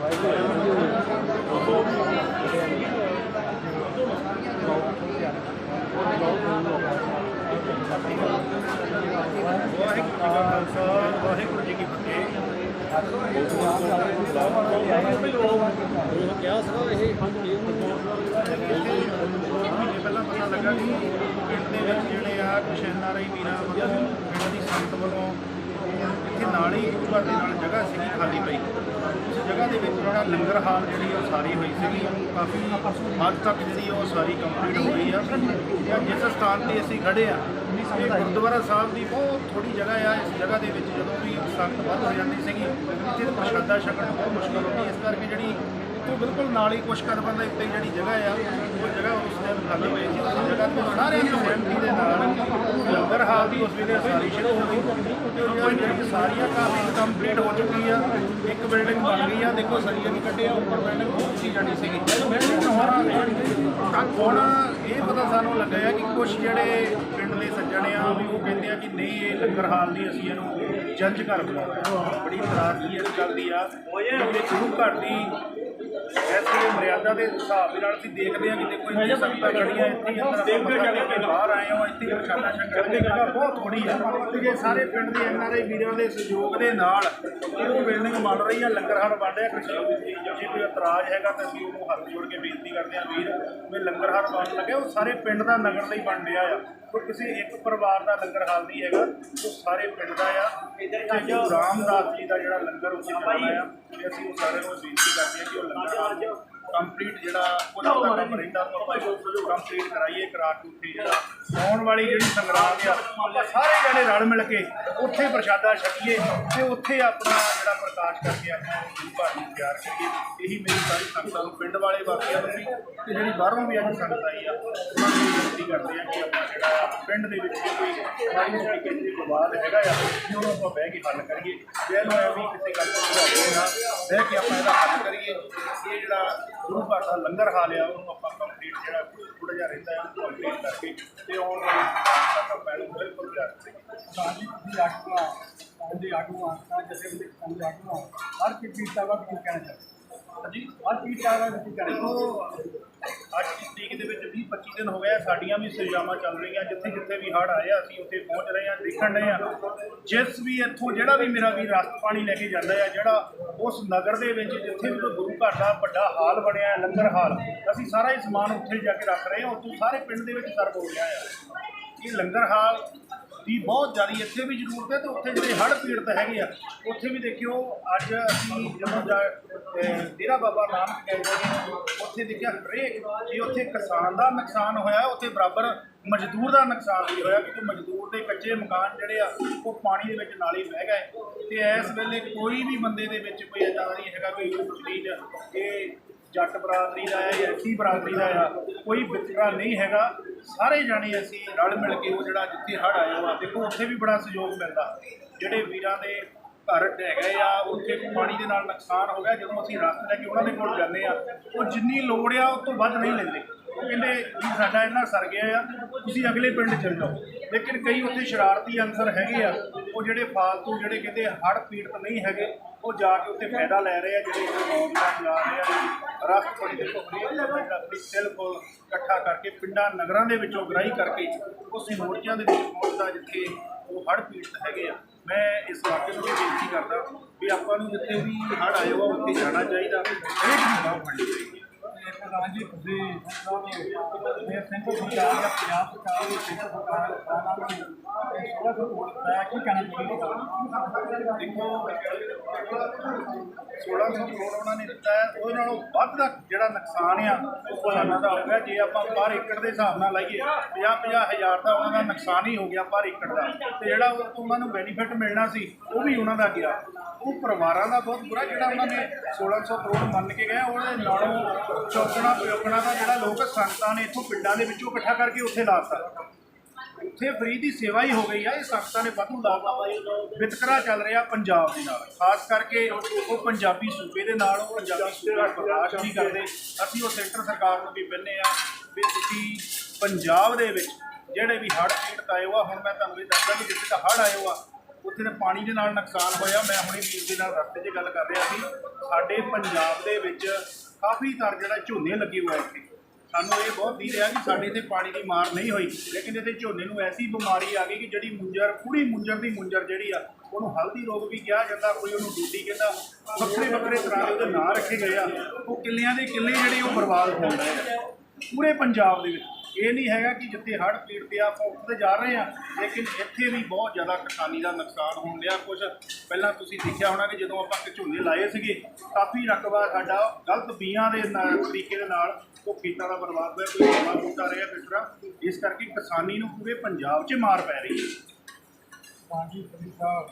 ਵਾਹਿਗੁਰੂ ਜੀ ਵਾਹਿਗੁਰੂ ਜੀ ਕੀ ਫਤਿਹ। ਕਿਹਾ ਸੀਗਾ ਇਹ ਪਹਿਲਾਂ ਪਤਾ ਲੱਗਾ ਕਿ ਪਿੰਡ ਦੇ ਵਿੱਚ ਜਿਹੜੇ ਆ ਕੁਛ ਐਨਆਰਆਈ ਵੀਰਾਂ ਵੱਲੋਂ ਪਿੰਡ ਦੀ ਸੰਗਤ ਵੱਲੋਂ ਇੱਥੇ ਨਾਲ ਹੀ ਘਰ ਦੇ ਨਾਲ ਜਗ੍ਹਾ ਸੀਗੀ ਖਾਲੀ ਪਈ। ਉਸ ਜਗ੍ਹਾ ਦੇ ਵਿੱਚ ਜਿਹੜਾ ਲੰਗਰ ਹਾਲ ਜਿਹੜੀ ਉਹ ਸਾਰੀ ਹੋਈ ਸੀਗੀ। ਕਾਫੀ ਹੱਦ ਤੱਕ ਜਿਹੜੀ ਉਹ ਸਾਰੀ ਕੰਪਲੀਟ ਹੋ ਗਈ ਆ। ਤੇ ਜਿਸ ਸਥਾਨ ਤੇ ਅਸੀਂ ਖੜੇ ਆ। ਇਹ ਗੁਰਦੁਆਰਾ ਸਾਹਿਬ ਦੀ ਬਹੁਤ ਥੋੜੀ ਜਗ੍ਹਾ ਆ। ਇਸ ਜਗ੍ਹਾ ਦੇ ਵਿੱਚ ਜਦੋਂ ਵੀ ਸੰਗਤ ਵੱਧ ਹੋ ਜਾਂਦੀ ਸੀਗੀ, ਇੱਥੇ ਪ੍ਰਸ਼ਾਦਾ ਛਕਣ ਬਹੁਤ ਮੁਸ਼ਕਲ ਹੁੰਦੀ ਇਸ ਕਰਕੇ ਜਿਹੜੀ ਤੋਂ ਬਿਲਕੁਲ ਨਾਲ ਹੀ ਕੁਛ ਕਦਮਾਂ ਦੇ ਉੱਤੇ ਜਿਹੜੀ ਜਗ੍ਹਾ ਆ, ਉਹ ਜਗ੍ਹਾ ਉਸ ਟਾਈਮ ਖਾਲੀ ਹੋਈ ਸੀ, ਉਸ ਜਗ੍ਹਾ ਤੋਂ ਸਾਰਿਆਂ ਦੀ ਸਹਿਮਤੀ ਦੇ ਨਾਲ ਲੰਗਰ ਹਾਲ ਦੀ ਉਸ ਵੇਲੇ ਸਾਰੀ ਸ਼ੁਰੂ ਹੋ ਗਈ ਤੇ ਉਹ ਜਿਹੜੀ ਸਾਰੀਆਂ ਕਾਫੀ ਕੰਪਲੀਟ ਹੋ ਚੁੱਕੀ ਆ, ਇੱਕ ਬਿਲਡਿੰਗ ਬਣ ਗਈ ਆ, ਦੇਖੋ ਸਰੀਆ ਨਹੀਂ ਕੱਢਿਆ, ਉੱਪਰ ਬਿਲਡਿੰਗ ਬਹੁਤ ਸੀ ਜਾਣੀ ਸੀਗੀ। ਬਿਲਡਿੰਗ ਹੁਣ ਹੁਣ ਇਹ ਪਤਾ ਸਾਨੂੰ ਲੱਗਿਆ ਕਿ ਕੁਝ ਜਿਹੜੇ ਪਿੰਡ ਦੇ ਸੱਜਣ ਆ, ਵੀ ਉਹ ਕਹਿੰਦੇ ਆ ਕਿ ਨਹੀਂ, ਇਹ ਲੰਗਰ ਹਾਲ ਦੀ ਅਸੀਂ ਇਹਨੂੰ ਜੰਜ ਘਰ ਬਣਾਉਣਾ। ਬੜੀ ਨਾਰਾਜ਼ਗੀ ਇਸ ਗੱਲ ਦੀ ਆ। ਇਹ ਗੁਰੂ ਘਰ ਦੀ ਐਸੀ ਮਰਿਆਦਾ ਦੇ ਹਿਸਾਬ ਦੇ ਨਾਲ ਅਸੀਂ ਦੇਖਦੇ ਹਾਂ ਕਿ ਦੇਖੋ ਇੰਨੀ ਸੰਗਤਾਂ ਖੜੀਆਂ ਇੱਥੇ ਹੀ ਅੰਦਰ ਮੱਥਾ ਟੇਕ ਕੇ ਬਾਹਰ ਆਏ ਹਾਂ ਇੱਥੇ ਪ੍ਰਸ਼ਾਦਾ ਛਕਣ ਦੀ ਜਗ੍ਹਾ ਬਹੁਤ ਥੋੜੀ ਹੈ ਤੇ ਜੇ ਸਾਰੇ ਪਿੰਡ ਦੇ ਐਨਆਰਆਈ ਵੀਰਾਂ ਦੇ ਸਹਿਯੋਗ ਦੇ ਨਾਲ ਇਹ ਬਿਲਡਿੰਗ ਬਣ ਰਹੀ ਹੈ ਲੰਗਰ ਬਣ ਰਿਹਾ। ਕਿਸੇ ਜੇ ਕੋਈ ਇਤਰਾਜ਼ ਹੈਗਾ ਤਾਂ ਅਸੀਂ ਉਹਨੂੰ ਹੱਥ ਜੋੜ ਕੇ ਬੇਨਤੀ ਕਰਦੇ ਹਾਂ ਵੀਰ ਵੀ ਲੰਗਰ ਹਾਲ ਬਣ ਲੱਗਿਆ ਉਹ ਸਾਰੇ ਪਿੰਡ ਦਾ ਨਗਰ ਲਈ ਬਣ ਰਿਹਾ ਆ। ਕੋਈ ਕਿਸੇ ਇੱਕ ਪਰਿਵਾਰ ਦਾ ਲੰਗਰ ਹਾਲ ਨਹੀਂ ਹੈਗਾ ਉਹ ਸਾਰੇ ਪਿੰਡ ਦਾ ਆ। ਤੇ ਜੋ ਰਾਮਦਾਸ ਜੀ ਦਾ ਜਿਹੜਾ ਲੰਗਰ ਉੱਥੇ ਚੱਲਦਾ ਆ ਤੇ ਅਸੀਂ ਉਹ ਸਾਰਿਆਂ ਨੂੰ ਬੇਨਤੀ ਕਰਦੇ ਹਾਂ ਕਿ ਉਹ ਲੰਗਰ ਹਾਲ ਕੰਪਲੀਟ ਜਿਹੜਾ ਉਹਦਾ ਕੰਮ ਰਹਿੰਦਾ ਆਪਾਂ ਕੰਪਲੀਟ ਕਰਾਈਏ ਕਰਾ ਕੇ ਉੱਥੇ ਜਿਹੜਾ ਆਉਣ ਵਾਲੀ ਜਿਹੜੀ ਸੰਗਰਾਮ ਆ ਆਪਾਂ ਸਾਰੇ ਜਣੇ ਰਲ ਮਿਲ ਕੇ ਉੱਥੇ ਪ੍ਰਸ਼ਾਦਾ ਛਕੀਏ ਤੇ ਉੱਥੇ ਆਪਣਾ ਜਿਹੜਾ ਪ੍ਰਕਾਸ਼ ਕਰਕੇ ਆਪਾਂ ਗੁਰੂ ਘਰ ਨੂੰ ਤਿਆਰ ਕਰੀਏ। ਇਹੀ ਮੇਰੀ ਸਾਰੀ ਸੰਗਤਾਂ ਨੂੰ ਪਿੰਡ ਵਾਲੇ ਵਾਸੀਆਂ ਨੂੰ ਵੀ ਤੇ ਜਿਹੜੀ ਬਾਹਰੋਂ ਵੀ ਅੱਜ ਸੰਗਤ ਆਈ ਆ ਉਹਨਾਂ ਨੂੰ ਬੇਨਤੀ ਕਰਦੇ ਆ ਕਿ ਆਪਾਂ ਜਿਹੜਾ ਪਿੰਡ ਦੇ ਵਿੱਚ ਜੇ ਕੋਈ ਮਾੜੀ ਮੋਟੀ ਕਿਸੇ ਵਿਵਾਦ ਹੈਗਾ ਆ ਉਹਨੂੰ ਆਪਾਂ ਬਹਿ ਕੇ ਹੱਲ ਕਰੀਏ। ਜੇ ਐ ਵੀ ਕਿਸੇ ਗੱਲ ਤੋਂ ਸੁਝਾਅ ਨਾ ਬਹਿ ਕੇ ਆਪਾਂ ਇਹਦਾ ਹੱਲ ਕਰੀਏ। ਇਹ ਜਿਹੜਾ ਗੁਰੂ ਘਰ ਦਾ ਲੰਗਰ ਹਾਲ ਆ ਉਹਨੂੰ ਆਪਾਂ ਕੰਪਲੀਟ ਜਿਹੜਾ ਥੋੜਾ ਜਿਹਾ ਰਹਿੰਦਾ ਹੈ ਉਹਨੂੰ ਕੰਪਲੀਟ ਕਰਕੇ ਤੇ ਆਉਣ ਵਾਲੀ ਆਪਾਂ ਇਹਨੂੰ ਬਿਲਕੁਲ ਕਰੀਏ ਸਾਡੀ ਦੀ ਆਗੂਆ ਉਹਦੀ ਆਗੂਆ ਤਾਂ ਜਿਵੇਂ ਦੇ ਸੰਗ ਆਗੂਆ ਹਰ ਕੀ ਪੀਤਾ ਵਾ ਕੀ ਕਹਿਣਾ ਚਾਹੀਦਾ ਹਾਂਜੀ? ਹਰ ਪੀਤਾ ਵਾ ਕੀ ਕਹਿਣਾ ਅੱਜ ਦੀ ਤਰੀਕ ਦੇ ਵਿੱਚ 20 25 ਦਿਨ ਹੋ ਗਏ ਸਾਡੀਆਂ ਵੀ ਸਜਾਵਾਂ ਚੱਲ ਰਹੀਆਂ। ਜਿੱਥੇ ਜਿੱਥੇ ਵੀ ਆਏ ਆ ਅਸੀਂ ਉੱਥੇ ਪਹੁੰਚ ਰਹੇ ਆ ਦੇਖਣ ਰਹੇ ਆ ਜਿਸ ਵੀ ਇੱਥੋਂ ਜਿਹੜਾ ਵੀ ਮੇਰਾ ਵੀ ਰਸਤ ਪਾਣੀ ਲੈ ਕੇ ਜਾਂਦਾ ਆ, ਜਿਹੜਾ ਉਸ ਨਗਰ ਦੇ ਵਿੱਚ ਜਿੱਥੇ ਵੀ ਕੋਈ ਗੁਰੂ ਘਰ ਦਾ ਵੱਡਾ ਹਾਲ ਬਣਿਆ ਲੰਗਰ ਹਾਲ, ਅਸੀਂ ਸਾਰਾ ਹੀ ਸਮਾਨ ਉੱਥੇ ਜਾ ਕੇ ਰੱਖ ਰਹੇ ਹਾਂ, ਉੱਥੋਂ ਸਾਰੇ ਪਿੰਡ ਦੇ ਵਿੱਚ ਸਰਵ ਹੋ ਰਿਹਾ ਆ। ਇਹ ਲੰਗਰ ਹਾਲ ਦੀ ਬਹੁਤ ਜ਼ਿਆਦਾ ਇੱਥੇ ਵੀ ਜ਼ਰੂਰਤ ਹੈ ਤੇ ਉੱਥੇ ਜਿਹੜੇ ਹੜ੍ਹ ਪੀੜਤ ਹੈਗੇ ਆ, ਉੱਥੇ ਵੀ ਦੇਖਿਓ, ਅੱਜ ਅਸੀਂ ਜਦੋਂ ਜਾ ਡੇਰਾ ਬਾਬਾ ਨਾਨਕ ਕਹਿੰਦੇ ਸੀਗੇ ਉੱਥੇ ਦੇਖਿਆ ਹਰੇਕ, ਜੇ ਉੱਥੇ ਕਿਸਾਨ ਦਾ ਨੁਕਸਾਨ ਹੋਇਆ, ਉੱਥੇ ਬਰਾਬਰ ਮਜ਼ਦੂਰ ਦਾ ਨੁਕਸਾਨ ਵੀ ਹੋਇਆ ਕਿਉਂਕਿ ਮਜ਼ਦੂਰ ਦੇ ਕੱਚੇ ਮਕਾਨ ਜਿਹੜੇ ਆ, ਉਹ ਪਾਣੀ ਦੇ ਵਿੱਚ ਨਾਲੇ ਹੀ ਬਹਿ ਗਏ ਤੇ ਇਸ ਵੇਲੇ ਕੋਈ ਵੀ ਬੰਦੇ ਦੇ ਵਿੱਚ ਕੋਈ ਏਦਾਂ ਦਾ ਨਹੀਂ ਹੈਗਾ ਕੋਈ ਚੀਜ਼ ਇਹ ਜੱਟ ਬਰਾਦਰੀ ਦਾ ਹੈ ਜਾਂ ਐਸੀ ਬਰਾਦਰੀ ਦਾ ਆ, ਕੋਈ ਵਿਤਕਰਾ ਨਹੀਂ ਹੈਗਾ। ਸਾਰੇ ਜਾਣੇ ਅਸੀਂ ਰਲ ਮਿਲ ਕੇ ਉਹ ਜਿਹੜਾ ਜਿੱਥੇ ਹੜ ਆਇਆ ਵਾ, ਦੇਖੋ ਉੱਥੇ ਵੀ ਬੜਾ ਸਹਿਯੋਗ ਮਿਲਦਾ। ਜਿਹੜੇ ਵੀਰਾਂ ਦੇ ਘਰ ਹੈਗੇ ਆ, ਉੱਥੇ ਪਾਣੀ ਦੇ ਨਾਲ ਨੁਕਸਾਨ ਹੋ ਗਿਆ। ਜਦੋਂ ਅਸੀਂ ਰਸਤੇ ਲੈ ਕੇ ਉਹਨਾਂ ਦੇ ਕੋਲ ਜਾਂਦੇ ਆ, ਉਹ ਜਿੰਨੀ ਲੋੜ ਆ ਉਸ ਤੋਂ ਵੱਧ ਨਹੀਂ ਲੈਂਦੇ। ਉਹ ਕਹਿੰਦੇ ਜੀ ਸਾਡਾ ਇੰਨਾ ਸਰ ਗਿਆ ਆ, ਤੁਸੀਂ ਅਗਲੇ ਪਿੰਡ ਚਲ ਜਾਓ। ਲੇਕਿਨ ਕਈ ਉੱਥੇ ਸ਼ਰਾਰਤੀ ਅੰਸਰ ਹੈਗੇ ਆ, ਉਹ ਜਿਹੜੇ ਫਾਲਤੂ ਜਿਹੜੇ ਕਹਿੰਦੇ ਹੜ ਪੀੜਤ ਨਹੀਂ ਹੈਗੇ, ਉਹ ਜਾ ਕੇ ਉੱਥੇ ਫਾਇਦਾ ਲੈ ਰਹੇ ਆ, ਜਿਹੜੇ ਨੌਜਵਾਨ ਜਾ ਰਹੇ ਆ, ਰਸਤ ਬੜੀ ਦੇਖੋ ਬਿਲਕੁਲ ਇਕੱਠਾ ਕਰਕੇ ਪਿੰਡਾਂ, ਨਗਰਾਂ ਦੇ ਵਿੱਚੋਂ ਗ੍ਰਾਈ ਕਰਕੇ ਉਸ ਮੋਰਚਿਆਂ ਦੇ ਵਿੱਚ ਪਹੁੰਚਦਾ ਜਿੱਥੇ ਉਹ ਹੜ ਪੀੜਤ ਹੈਗੇ ਆ। ਮੈਂ ਇਸ ਇਲਾਕੇ ਨੂੰ ਬੇਨਤੀ ਕਰਦਾ ਵੀ ਆਪਾਂ ਨੂੰ ਜਿੱਥੇ ਵੀ ਹੜ ਆਏ ਹੋ ਉੱਥੇ ਜਾਣਾ ਚਾਹੀਦਾ। ਹਰੇਕ ਦੀ ਬਾਹ ਫੜਨੀ ਚਾਹੀਦੀ। ਹੈ ਜੀ ਤੁਸੀਂ ਇਹ ਸੈਂਟਰ ਸਰਕਾਰ ਜਾਂ ਪੰਜਾਬ ਸਰਕਾਰ ਦੀ ਸੈਂਟਰ ਸਰਕਾਰ ਦਾ ਪ੍ਰਧਾਨ ਨੂੰ ਥੋੜਾ ਜਿਹਾ ਬੋਲਦਾ ਕੀ ਕਹਿਣਾ ਚਾਹੀਦਾ ਦੇਖੋ 1600 ਕਰੋੜ ਉਹਨਾਂ ਨੇ ਦਿੱਤਾ ਹੈ, ਉਹਦੇ ਨਾਲੋਂ ਵੱਧ ਦਾ ਜਿਹੜਾ ਨੁਕਸਾਨ ਆ, ਉਹ ਕਿਸਾਨਾਂ ਦਾ ਹੋ ਗਿਆ। ਜੇ ਆਪਾਂ ਪਰ ਏਕੜ ਦੇ ਹਿਸਾਬ ਨਾਲ ਲਾਈਏ 50 50 ਹਜ਼ਾਰ ਦਾ ਉਹਨਾਂ ਦਾ ਨੁਕਸਾਨ ਹੀ ਹੋ ਗਿਆ ਪਰ ਏਕੜ ਦਾ। ਤੇ ਜਿਹੜਾ ਉਹ ਤੋਂ ਉਹਨਾਂ ਨੂੰ ਬੈਨੀਫਿਟ ਮਿਲਣਾ ਸੀ, ਉਹ ਵੀ ਉਹਨਾਂ ਦਾ ਗਿਆ। ਉਹ ਪਰਿਵਾਰਾਂ ਦਾ ਬਹੁਤ ਬੁਰਾ ਜਿਹੜਾ ਉਹਨਾਂ ਨੇ 1600 ਕਰੋੜ ਮੰਨ ਕੇ ਗਏ, ਉਹਦੇ ਨਾਲੋਂ ਚੌਕਣਾ ਪਿਓਕਣਾ ਦਾ ਜਿਹੜਾ ਲੋਕ ਸੰਗਤਾਂ ਨੇ ਇੱਥੋਂ ਪਿੰਡਾਂ ਦੇ ਵਿੱਚੋਂ ਇਕੱਠਾ ਕਰਕੇ ਉੱਥੇ ਲਾਤਾ। ਉੱਥੇ ਫਰੀ ਦੀ ਸੇਵਾ ਹੀ ਹੋ ਗਈ ਆ, ਇਹ ਸੰਗਤਾਂ ਨੇ ਵਾਧੂ ਲਾਤਾ ਵਿਤਕਰਾ ਚੱਲ ਰਿਹਾ ਪੰਜਾਬ ਦੇ ਨਾਲ। ਖਾਸ ਕਰਕੇ ਉਹ ਪੰਜਾਬੀ ਸੂਬੇ ਦੇ ਨਾਲ, ਉਹ ਪੰਜਾਬੀ ਸੂਬਾ ਪ੍ਰਕਾਸ਼ ਨਹੀਂ ਕਰਦੇ। ਅਸੀਂ ਉਹ ਸੈਂਟਰ ਸਰਕਾਰ ਨੂੰ ਵੀ ਕਹਿੰਦੇ ਆ ਵੀ ਤੁਸੀਂ ਪੰਜਾਬ ਦੇ ਵਿੱਚ ਜਿਹੜੇ ਵੀ ਹੜ੍ਹ ਪੀੜਤ ਆਏ ਆ, ਹੁਣ ਮੈਂ ਤੁਹਾਨੂੰ ਇਹ ਦੱਸਦਾ ਕਿ ਜਿੱਥੇ ਦਾ ਹੜ੍ਹ ਆਏ ਹੋ ਆ, ਉੱਥੇ ਦੇ ਪਾਣੀ ਦੇ ਨਾਲ ਨੁਕਸਾਨ ਹੋਇਆ। ਮੈਂ ਹੁਣੇ ਵੀਰ ਦੇ ਨਾਲ ਰਸਤੇ 'ਚ ਗੱਲ ਕਰ ਰਿਹਾ ਸੀ। ਸਾਡੇ ਪੰਜਾਬ ਦੇ ਵਿੱਚ ਕਾਫੀ ਤਰ ਜਿਹੜਾ ਝੋਨੇ ਲੱਗੇ ਹੋਏ ਇੱਥੇ। ਸਾਨੂੰ ਇਹ ਬਹੁਤ ਦੀ ਰਿਹਾ ਕਿ ਸਾਡੇ ਇੱਥੇ ਪਾਣੀ ਦੀ ਮਾਰ ਨਹੀਂ ਹੋਈ। ਲੇਕਿਨ ਇੱਥੇ ਝੋਨੇ ਨੂੰ ਐਸੀ ਬਿਮਾਰੀ ਆ ਗਈ ਕਿ ਜਿਹੜੀ ਮੁੰਜਰ ਪੂਰੀ ਮੁੰਜਰ ਦੀ ਮੁੰਜਰ ਜਿਹੜੀ ਆ, ਉਹਨੂੰ ਹਲਦੀ ਰੋਗ ਵੀ ਕਿਹਾ ਜਾਂਦਾ, ਕੋਈ ਉਹਨੂੰ ਡੂਡੀ ਕਹਿੰਦਾ। ਵੱਖਰੇ ਵੱਖਰੇ ਤਰ੍ਹਾਂ ਦੇ ਉਹਦੇ ਨਾਂ ਰੱਖੇ ਗਏ ਆ। ਉਹ ਕਿੱਲਿਆਂ ਦੇ ਕਿੱਲੇ ਜਿਹੜੇ ਉਹ ਬਰਬਾਦ ਹੋਣ ਰਹੇ ਆ। ਪੂਰੇ ਪੰਜਾਬ ਦੇ ਵਿੱਚ। ਇਹ ਨਹੀਂ ਹੈਗਾ ਕਿ ਜਿੱਥੇ ਹੜ੍ਹ ਪੀੜ ਪਿਆ ਆਪਾਂ ਉੱਥੇ ਜਾ ਰਹੇ ਆ ਲੇਕਿਨ ਇੱਥੇ ਵੀ ਬਹੁਤ ਜ਼ਿਆਦਾ ਕਿਸਾਨੀ ਦਾ ਨੁਕਸਾਨ ਹੋਣ ਡਿਆ। ਕੁਝ ਪਹਿਲਾਂ ਤੁਸੀਂ ਦੇਖਿਆ ਹੋਣਾ ਕਿ ਜਦੋਂ ਆਪਾਂ ਝੋਨੇ ਲਾਏ ਸੀਗੇ, ਕਾਫੀ ਰਕਬਾ ਸਾਡਾ ਗਲਤ ਬੀਆਂ ਦੇ ਨਾਲ, ਤਰੀਕੇ ਦੇ ਨਾਲ ਉਹ ਖੇਤਾਂ ਦਾ ਬਰਬਾਦ ਹੋਇਆ, ਕੋਈ ਨਵਾਂ ਬੂਟਾ ਰਿਹਾ ਕਿਸ ਤਰ੍ਹਾਂ ਇਸ ਕਰਕੇ ਕਿਸਾਨੀ ਨੂੰ ਪੂਰੇ ਪੰਜਾਬ 'ਚ ਮਾਰ ਪੈ ਰਹੀ ਹੈ। ਹਾਂਜੀ ਸ੍ਰੀ ਸਾਹਿਬ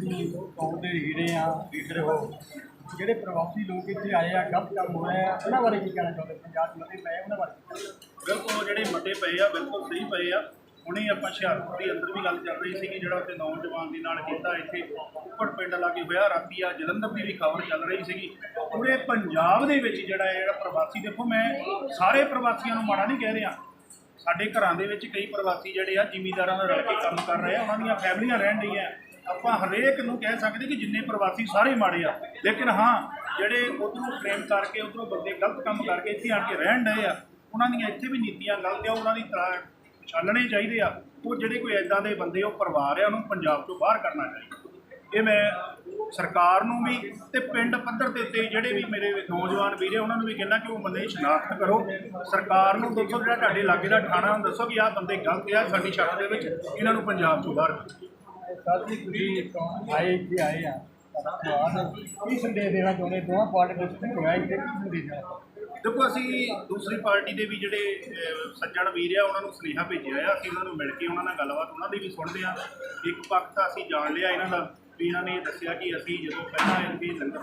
ਜੀ ਕੌਮ ਦੇ ਹੀਰੇ ਆ ਲੀਡਰ ਹੋ, ਜਿਹੜੇ ਪ੍ਰਵਾਸੀ ਲੋਕ ਇੱਥੇ ਆਏ ਆ ਗਲਤ ਕੰਮ ਹੋਇਆ ਆ, ਉਹਨਾਂ ਬਾਰੇ ਕੀ ਕਹਿਣਾ ਚਾਹੁੰਦੇ ਪੰਜਾਬ 'ਚ ਮਤੇ ਪਏ ਉਹਨਾਂ ਬਾਰੇ ਕੀ ਕਹਿਣਾ ਚਾਹੁੰਦੇ? ਬਿਲਕੁਲ ਉਹ ਜਿਹੜੇ ਮਤੇ ਪਏ ਆ, ਬਿਲਕੁਲ ਸਹੀ ਪਏ ਆ। ਹੁਣੇ ਆਪਾਂ ਹੁਸ਼ਿਆਰਪੁਰ ਦੇ ਅੰਦਰ ਵੀ ਗੱਲ ਚੱਲ ਰਹੀ ਸੀ ਕਿ ਜਿਹੜਾ ਉੱਥੇ ਨੌਜਵਾਨ ਦੇ ਨਾਲ ਕੀਤਾ ਇੱਥੇ ਉੱਪਰ ਪਿੰਡ ਲਾਗੇ ਹੋਇਆ, ਰਾਤੀ ਆ ਜਲੰਧਰ ਦੀ ਵੀ ਖਬਰ ਚੱਲ ਰਹੀ ਸੀਗੀ। ਪੂਰੇ ਪੰਜਾਬ ਦੇ ਵਿੱਚ ਜਿਹੜਾ ਇਹ ਜਿਹੜਾ ਪ੍ਰਵਾਸੀ, ਦੇਖੋ ਮੈਂ ਸਾਰੇ ਪ੍ਰਵਾਸੀਆਂ ਨੂੰ ਮਾੜਾ ਨਹੀਂ ਕਹਿ ਰਿਹਾ। ਸਾਡੇ ਘਰਾਂ ਦੇ ਵਿੱਚ ਕਈ ਪ੍ਰਵਾਸੀ ਜਿਹੜੇ ਆ, ਜ਼ਿਮੀਂਦਾਰਾਂ ਨਾਲ ਰਲ ਕੇ ਕੰਮ ਕਰ ਰਹੇ ਆ, ਉਹਨਾਂ ਦੀਆਂ ਫੈਮਲੀਆਂ ਰਹਿਣ ਰਹੀਆਂ ਆਪਾਂ ਹਰੇਕ ਨੂੰ ਕਹਿ ਸਕਦੇ ਕਿ ਜਿੰਨੇ ਪ੍ਰਵਾਸੀ ਸਾਰੇ ਮਾੜੇ ਆ। ਲੇਕਿਨ ਹਾਂ, ਜਿਹੜੇ ਉਧਰੋਂ ਪ੍ਰੇਮ ਕਰਕੇ, ਉਧਰੋਂ ਬੰਦੇ ਗਲਤ ਕੰਮ ਕਰਕੇ ਇੱਥੇ ਆ ਕੇ ਰਹਿਣ ਡਏ ਆ ਉਹਨਾਂ ਦੀਆਂ ਇੱਥੇ ਵੀ ਨੀਤੀਆਂ ਗਲਤ ਆ ਉਹਨਾਂ ਦੀ ਤਰ੍ਹਾਂ ਪਛਾਣਨੇ ਚਾਹੀਦੇ ਆ। ਉਹ ਜਿਹੜੇ ਕੋਈ ਐਦਾਂ ਦੇ ਬੰਦੇ, ਉਹ ਪਰਿਵਾਰ ਆ, ਉਹਨੂੰ ਪੰਜਾਬ ਤੋਂ ਬਾਹਰ ਕਰਨਾ ਚਾਹੀਦਾ। ਇਹ ਮੈਂ ਸਰਕਾਰ ਨੂੰ ਵੀ ਤੇ ਪਿੰਡ ਪੱਧਰ 'ਤੇ ਉੱਤੇ ਜਿਹੜੇ ਵੀ ਮੇਰੇ ਨੌਜਵਾਨ ਵੀਰੇ ਉਹਨਾਂ ਨੂੰ ਵੀ ਕਹਿੰਦਾ ਕਿ ਉਹ ਬੰਦੇ ਦੀ ਸ਼ਨਾਖਤ ਕਰੋ। ਸਰਕਾਰ ਨੂੰ ਦੱਸੋ ਜਿਹੜਾ ਤੁਹਾਡੇ ਲਾਗੇ ਦਾ ਥਾਣਾ ਨੂੰ ਦੱਸੋ ਕਿ ਆਹ ਬੰਦੇ ਗਲਤ ਆ, ਸਾਡੀ ਸ਼ਰਤ ਦੇ ਵਿੱਚ ਇਹਨਾਂ ਨੂੰ ਪੰਜਾਬ ਤੋਂ ਬਾਹਰ ਕਰੋ। ਸਰ ਜੀ ਤੁਸੀਂ ਆਏ, ਇੱਥੇ ਆਏ ਆ। ਕੀ ਸੰਦੇਸ਼ ਦੇਣਾ ਚਾਹੁੰਦੇ ਦੋਵਾਂ ਪਾਰਟੀਆਂ ਦੇ ਹੋਇਆ ਇੱਥੇ ਸੰਦੇਸ਼ ਦੇਣਾ ਦੇਖੋ ਅਸੀਂ ਦੂਸਰੀ ਪਾਰਟੀ ਦੇ ਵੀ ਜਿਹੜੇ ਅਹ, ਸੱਜਣ ਵੀਰ ਆ ਉਹਨਾਂ ਨੂੰ ਸੁਨੇਹਾ ਭੇਜਿਆ ਆ ਅਸੀਂ ਉਹਨਾਂ ਨੂੰ ਮਿਲ ਕੇ ਉਹਨਾਂ ਨਾਲ ਗੱਲਬਾਤ ਉਹਨਾਂ ਦੀ ਵੀ ਸੁਣਦੇ ਆ। ਇੱਕ ਪੱਖ ਤਾਂ ਅਸੀਂ ਜਾਣ ਲਿਆ ਇਹਨਾਂ ਦਾ ਵੀ ਇਹਨਾਂ ਨੇ ਦੱਸਿਆ ਕਿ ਅਸੀਂ ਜਦੋਂ ਪਹਿਲਾਂ ਇਹ ਵੀ ਲੰਗਰ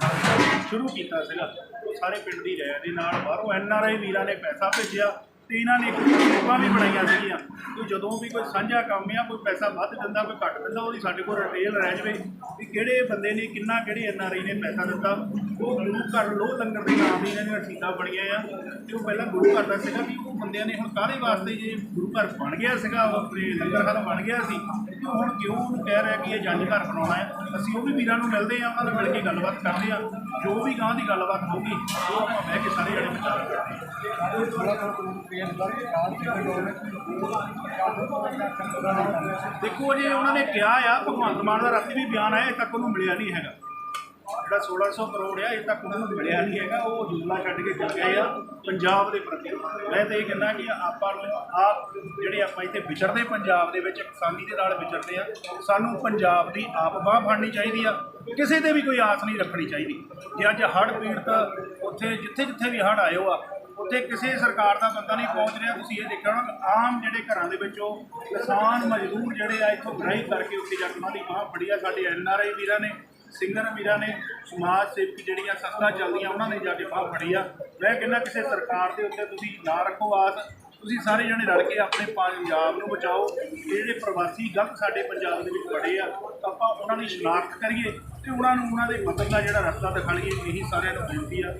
ਸ਼ੁਰੂ ਕੀਤਾ ਸੀਗਾ ਉਹ ਸਾਰੇ ਪਿੰਡ ਦੀ ਰਾਇ ਦੇ ਨਾਲ ਬਾਹਰੋਂ ਐਨ ਆਰ ਆਈ ਵੀਰਾਂ ਨੇ ਪੈਸਾ ਭੇਜਿਆ ਤੇ ਇਹਨਾਂ ਨੇ ਇੱਕ ਗਰੁੱਪਾਂ ਵੀ ਬਣਾਈਆਂ ਸੀਗੀਆਂ। ਕਿ ਜਦੋਂ ਵੀ ਕੋਈ ਸਾਂਝਾ ਕੰਮ ਆ ਕੋਈ ਪੈਸਾ ਵੱਧ ਦਿੰਦਾ, ਕੋਈ ਘੱਟ ਦਿੰਦਾ, ਉਹਦੀ ਸਾਡੇ ਕੋਲ ਡਿਟੇਲ ਰਹਿ ਜਾਵੇ ਵੀ ਕਿਹੜੇ ਬੰਦੇ ਨੇ ਕਿੰਨਾ, ਕਿਹੜੇ ਐਨ ਆਰ ਆਈ ਨੇ ਪੈਸਾ ਦਿੱਤਾ। ਉਹ ਗੁਰੂ ਘਰ ਲੋਹ ਲੰਗਰ ਦੇ ਨਾਮ ਦੀ ਇਹਨਾਂ ਦੀਆਂ ਰਸੀਦਾਂ ਬਣੀਆਂ ਆ ਤੇ ਉਹ ਪਹਿਲਾਂ ਗੁਰੂ ਘਰ ਦਾ ਸੀਗਾ ਵੀ ਉਹ ਬੰਦਿਆਂ ਨੇ ਹੁਣ ਕਾਹਦੇ ਵਾਸਤੇ ਜੇ ਗੁਰੂ ਘਰ ਬਣ ਗਿਆ ਸੀਗਾ, ਉਹ ਆਪਣੇ ਲੰਗਰ ਖਾਨਾ ਬਣ ਗਿਆ ਸੀ ਕਿ ਹੁਣ ਕਿਉਂ ਉਹਨੂੰ ਕਹਿ ਰਿਹਾ ਕਿ ਇਹ ਜੰਜ ਘਰ ਬਣਾਉਣਾ ਹੈ? ਅਸੀਂ ਉਹ ਵੀ ਵੀਰਾਂ ਨੂੰ ਮਿਲਦੇ ਆ ਉਹਨਾਂ ਨਾਲ ਮਿਲ ਕੇ ਗੱਲਬਾਤ ਕਰਦੇ ਆ ਜੋ ਵੀ ਗਾਂ ਦੀ ਗੱਲਬਾਤ ਹੋਊਗੀ, ਉਹ ਆਪਾਂ ਬਹਿ ਕੇ ਸਾਰੇ ਜਣੇ ਵਿਚਾਰ ਕਰਦੇ ਦੇਖੋ, ਜੇ ਉਹਨਾਂ ਨੇ ਕਿਹਾ ਆ, ਭਗਵੰਤ ਮਾਨ ਦਾ ਰਾਤੀ ਵੀ ਬਿਆਨ ਆਇਆ ਇਹ ਤੱਕ ਉਹਨੂੰ ਮਿਲਿਆ ਨਹੀਂ ਹੈਗਾ। ਜਿਹੜਾ 1600 ਕਰੋੜ ਆ, ਇਹ ਤੱਕ ਉਹਨਾਂ ਨੂੰ ਮਿਲਿਆ ਨਹੀਂ ਹੈਗਾ, ਉਹ ਜੁਮਲਾ ਛੱਡ ਕੇ ਚਲ ਗਏ ਆ ਪੰਜਾਬ ਦੇ ਪ੍ਰਤੀ। ਮੈਂ ਤਾਂ ਇਹ ਕਹਿੰਦਾ ਕਿ ਆਪਾਂ ਨੂੰ ਆਪ ਜਿਹੜੇ ਆਪਾਂ ਇੱਥੇ ਵਿਚਰਦੇ ਪੰਜਾਬ ਦੇ ਵਿੱਚ, ਕਿਸਾਨੀ ਦੇ ਨਾਲ ਵਿਚਰਦੇ ਆ, ਸਾਨੂੰ ਪੰਜਾਬ ਦੀ ਆਪ ਬਾਹ ਫੜਨੀ ਚਾਹੀਦੀ ਆ। ਕਿਸੇ ਤੇ ਵੀ ਕੋਈ ਆਸ ਨਹੀਂ ਰੱਖਣੀ ਚਾਹੀਦੀ। ਜੇ ਅੱਜ ਹੜ੍ਹ ਪੀੜਤ ਉੱਥੇ, ਜਿੱਥੇ ਜਿੱਥੇ ਵੀ ਹੜ੍ਹ ਆਇਓ ਆ, ਉੱਥੇ ਕਿਸੇ ਸਰਕਾਰ ਦਾ ਬੰਦਾ ਨਹੀਂ ਪਹੁੰਚ ਰਿਹਾ, ਤੁਸੀਂ ਇਹ ਦੇਖਿਆ ਹੋਣਾ ਕਿ ਆਮ ਜਿਹੜੇ ਘਰਾਂ ਦੇ ਵਿੱਚੋਂ ਕਿਸਾਨ ਮਜ਼ਦੂਰ ਜਿਹੜੇ ਆ, ਇੱਥੋਂ ਗ੍ਰਾਈ ਕਰਕੇ ਉੱਥੇ ਜਾ ਕੇ ਉਹਨਾਂ ਦੀ ਬਾਂਹ ਫੜੀ ਆ। ਸਾਡੇ ਐਨ ਆਰ ਆਈ ਵੀਰਾਂ ਨੇ ਸਿੰਗਰ ਵੀਰਾਂ ਨੇ ਸਮਾਜ ਸੇਵੀ ਜਿਹੜੀਆਂ ਸੰਸਥਾ ਚੱਲਦੀਆਂ, ਉਹਨਾਂ ਨੇ ਜਾ ਕੇ ਬਾਂਹ ਫੜੀ ਆ। ਮੈਂ ਕਹਿੰਦਾ ਕਿਸੇ ਸਰਕਾਰ ਦੇ ਉੱਤੇ ਤੁਸੀਂ ਨਾ ਰੱਖੋ ਆਸ। ਤੁਸੀਂ ਸਾਰੇ ਜਣੇ ਰਲ ਕੇ ਆਪਣੇ ਪੰਜਾਬ ਨੂੰ ਬਚਾਓ। ਇਹ ਜਿਹੜੇ ਪ੍ਰਵਾਸੀ ਗਲਤ ਸਾਡੇ ਪੰਜਾਬ ਦੇ ਵਿੱਚ ਬੜੇ ਆ, ਆਪਾਂ ਉਹਨਾਂ ਦੀ ਸ਼ਨਾਖਤ ਕਰੀਏ ਤੇ ਉਹਨਾਂ ਨੂੰ ਉਹਨਾਂ ਦੇ ਮਦਦ ਦਾ ਜਿਹੜਾ ਰਸਤਾ ਦਿਖਾਈਏ ਇਹੀ ਸਾਰਿਆਂ ਨੂੰ ਬੇਨਤੀ ਆ।